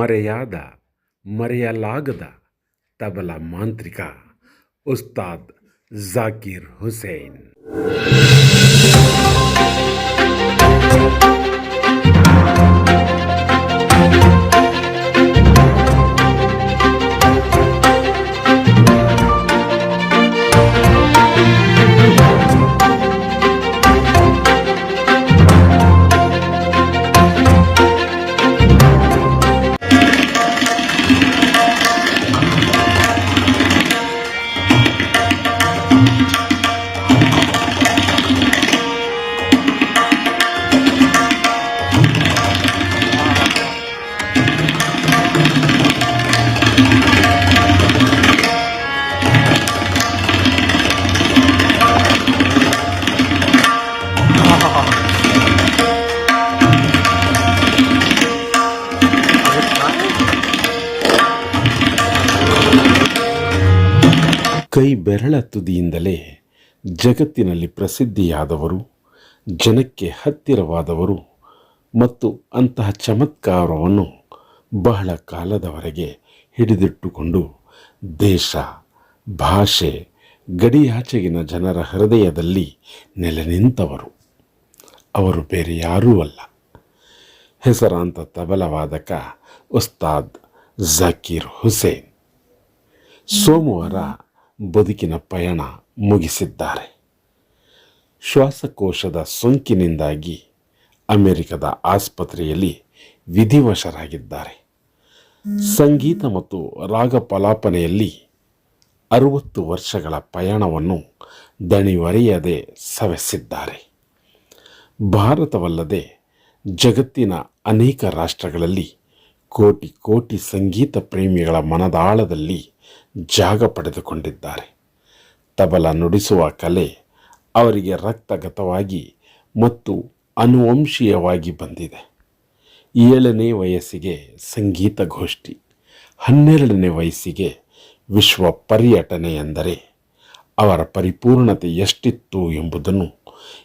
ಮರೆಯಾದ ಮರೆಯಲಾಗದ ತಬಲ ಮಾಂತ್ರಿಕ ಉಸ್ತಾದ್ ಜಾಕೀರ್ ಹುಸೇನ್. 唱。ಕೈ ಬೆರಳ ತುದಿಯಿಂದಲೇ ಜಗತ್ತಿನಲ್ಲಿ ಪ್ರಸಿದ್ಧಿಯಾದವರು, ಜನಕ್ಕೆ ಹತ್ತಿರವಾದವರು ಮತ್ತು ಅಂತಹ ಚಮತ್ಕಾರವನ್ನು ಬಹಳ ಕಾಲದವರೆಗೆ ಹಿಡಿದಿಟ್ಟುಕೊಂಡು ದೇಶ, ಭಾಷೆ, ಗಡಿಯಾಚೆಗಿನ ಜನರ ಹೃದಯದಲ್ಲಿ ನೆಲೆ ನಿಂತವರು ಅವರು ಬೇರೆ ಯಾರೂ ಅಲ್ಲ. ಹೆಸರಾಂತ ತಬಲವಾದಕ ಉಸ್ತಾದ್ ಜಕೀರ್ ಹುಸೇನ್. ಸೋಮವಾರ ಬದುಕಿನ ಪಯಣ ಮುಗಿಸಿದ್ದಾರೆ. ಶ್ವಾಸಕೋಶದ ಸೋಂಕಿನಿಂದಾಗಿ ಅಮೆರಿಕದ ಆಸ್ಪತ್ರೆಯಲ್ಲಿ ವಿಧಿವಶರಾಗಿದ್ದಾರೆ. ಸಂಗೀತ ಮತ್ತು ರಾಗಪಲಾಪನೆಯಲ್ಲಿ ಅರುವತ್ತು ವರ್ಷಗಳ ಪಯಣವನ್ನು ದಣಿವರಿಯದೆ ಸವೆಸಿದ್ದಾರೆ. ಭಾರತವಲ್ಲದೆ ಜಗತ್ತಿನ ಅನೇಕ ರಾಷ್ಟ್ರಗಳಲ್ಲಿ ಕೋಟಿ ಕೋಟಿ ಸಂಗೀತ ಪ್ರೇಮಿಗಳ ಮನದಾಳದಲ್ಲಿ ಜಾಗ ಪಡೆದುಕೊಂಡಿದ್ದಾರೆ. ತಬಲ ನುಡಿಸುವ ಕಲೆ ಅವರಿಗೆ ರಕ್ತಗತವಾಗಿ ಮತ್ತು ಅನುವಂಶೀಯವಾಗಿ ಬಂದಿದೆ. ಏಳನೇ ವಯಸ್ಸಿಗೆ ಸಂಗೀತ ಗೋಷ್ಠಿ, ಹನ್ನೆರಡನೇ ವಯಸ್ಸಿಗೆ ವಿಶ್ವ ಪರ್ಯಟನೆ ಎಂದರೆ ಅವರ ಪರಿಪೂರ್ಣತೆ ಎಷ್ಟಿತ್ತು ಎಂಬುದನ್ನು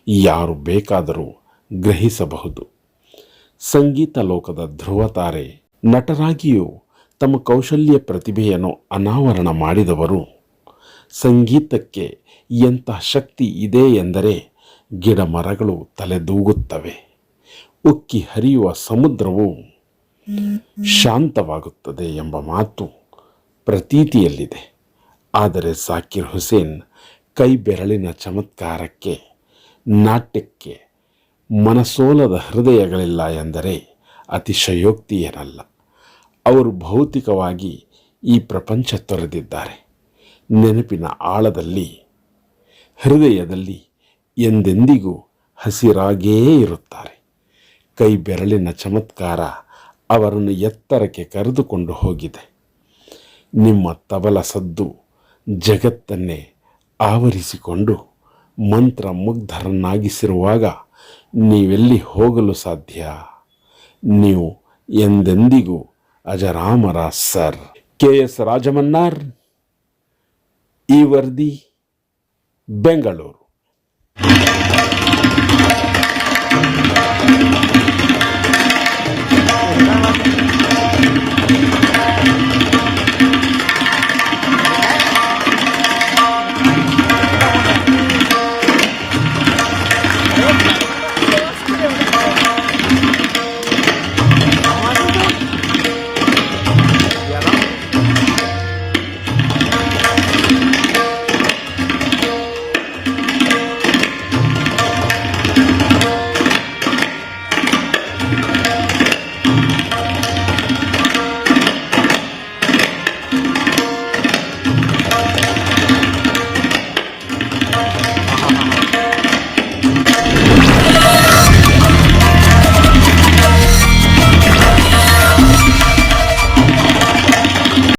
ಯಾರು ಬೇಕಾದರೂ ಗ್ರಹಿಸಬಹುದು. ಸಂಗೀತ ಲೋಕದ ಧ್ರುವತಾರೆ ನಟರಾಗಿಯೂ ತಮ್ಮ ಕೌಶಲ್ಯ ಪ್ರತಿಭೆಯನ್ನು ಅನಾವರಣ ಮಾಡಿದವರು. ಸಂಗೀತಕ್ಕೆ ಎಂಥ ಶಕ್ತಿ ಇದೆ ಎಂದರೆ ಗಿಡ ಮರಗಳು ತಲೆದೂಗುತ್ತವೆ. ಉಕ್ಕಿ ಹರಿಯುವ ಸಮುದ್ರವು ಶಾಂತವಾಗುತ್ತದೆ ಎಂಬ ಮಾತು ಪ್ರತೀತಿಯಲ್ಲಿದೆ. ಆದರೆ ಸಾಕಿರ್ ಹುಸೇನ್ ಕೈ ಬೆರಳಿನ ಚಮತ್ಕಾರಕ್ಕೆ, ನಾಟ್ಯಕ್ಕೆ ಮನಸೋಲದ ಹೃದಯಗಳಿಲ್ಲ ಎಂದರೆ ಅತಿಶಯೋಕ್ತಿ ಏನಲ್ಲ ಅವರು ಭೌತಿಕವಾಗಿ ಈ ಪ್ರಪಂಚ ತೊರೆದಿದ್ದಾರೆ. ನೆನಪಿನ ಆಳದಲ್ಲಿ, ಹೃದಯದಲ್ಲಿ ಎಂದೆಂದಿಗೂ ಹಸಿರಾಗೇ ಇರುತ್ತಾರೆ. ಕೈ ಬೆರಳಿನ ಚಮತ್ಕಾರ ಅವರನ್ನು ಎತ್ತರಕ್ಕೆ ಕರೆದುಕೊಂಡು ಹೋಗಿದೆ. ನಿಮ್ಮ ತಬಲ ಸದ್ದು ಜಗತ್ತನ್ನೇ ಆವರಿಸಿಕೊಂಡು ಮಂತ್ರ ಮುಗ್ಧರನ್ನಾಗಿಸಿರುವಾಗ ನೀವೆಲ್ಲಿ ಹೋಗಲು ಸಾಧ್ಯ? ನೀವು ಎಂದೆಂದಿಗೂ ಅಜರಾಮರ ಸರ್. ಕೆ ಎಸ್ ರಾಜಮನ್ನಾರ್ ಈ ವರದಿ ಬೆಂಗಳೂರು.